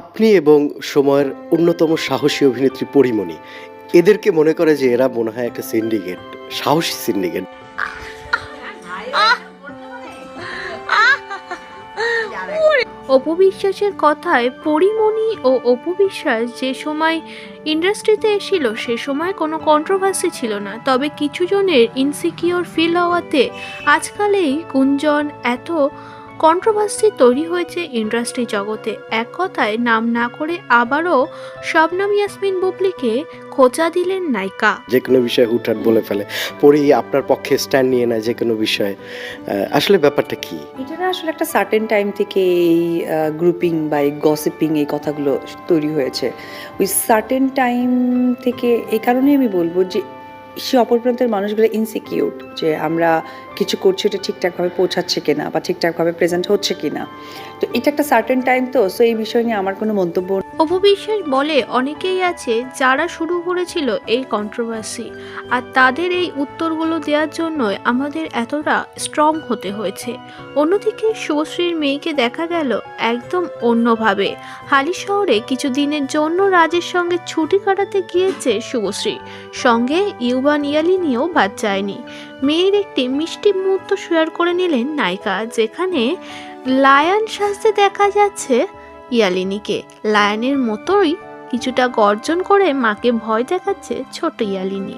আপনি এবং সময়ের অন্যতম সাহসী অভিনেত্রী পরিমণি, এদেরকে মনে করে যে এরা মনে হয় একটা সিন্ডিকেট সাহসী সিন্ডিকেট অপু বিশ্বাসের কথায় পরিমণি ও অপু বিশ্বাস যে সময় ইন্ডাস্ট্রিতে এসেছিল, সে সময় কোনো কন্ট্রোভার্সি ছিল না। তবে কিছু জনের ইনসিকিওর ফিল হওয়াতে আজকাল এই গুঞ্জন এত কন্ট্রোভার্সি তৈরি হয়েছে ইন্ডাস্ট্রি জগতে। এক কথায় নাম না করে আবারও শবনম ইয়াসমিন বুবলিকে খোঁচা দিলেন নায়িকা। যে কোনো বিষয়ে হুটহাট বলে ফেলে। পরি আপনার পক্ষে স্ট্যান্ড নিয়ে নেয় যে কোনো বিষয়ে। আসলে ব্যাপারটা কি? এটা না আসলে একটা সার্টেন টাইম থেকে এই গ্রুপিং বা এই গসিপিং এই কথাগুলো তৈরি হয়েছে। ওই সার্টেন টাইম থেকে এই কারণে আমি বলব যে সে অপর প্রান্তের মানুষগুলো ইনসিকিউর যে আমরা কিছু করছি ওটা ঠিকঠাকভাবে পৌঁছাচ্ছে কিনা বা ঠিকঠাকভাবে প্রেজেন্ট হচ্ছে কিনা। তো এটা একটা সার্টেন টাইম তো সো এই বিষয় নিয়ে আমার কোনো মন্তব্য অপু বিশ্বাস বলে অনেকেই আছে যারা শুরু করেছিল এই কন্ট্রোভার্সি আর তাদের এই উত্তরগুলো দেওয়ার জন্যই আমাদের এতটা স্ট্রং হতে হয়েছে। অন্যদিকে শুভশ্রীর মেয়েকে দেখা গেল একদম অন্যভাবে। হালি শহরে কিছু দিনের জন্য রাজের সঙ্গে ছুটি কাটাতে গিয়েছে শুভশ্রী সঙ্গে ইউবান ইয়ালিনিও বাদ যায়নি। মেয়ের একটি মিষ্টি মুহূর্ত শেয়ার করে নিলেন নায়িকা, যেখানে লায়ন সাজতে দেখা যাচ্ছে ইয়ালিনীকে। লায়নের মতোই কিছুটা গর্জন করে মাকে ভয় দেখাচ্ছে ছোট ইয়ালিনী।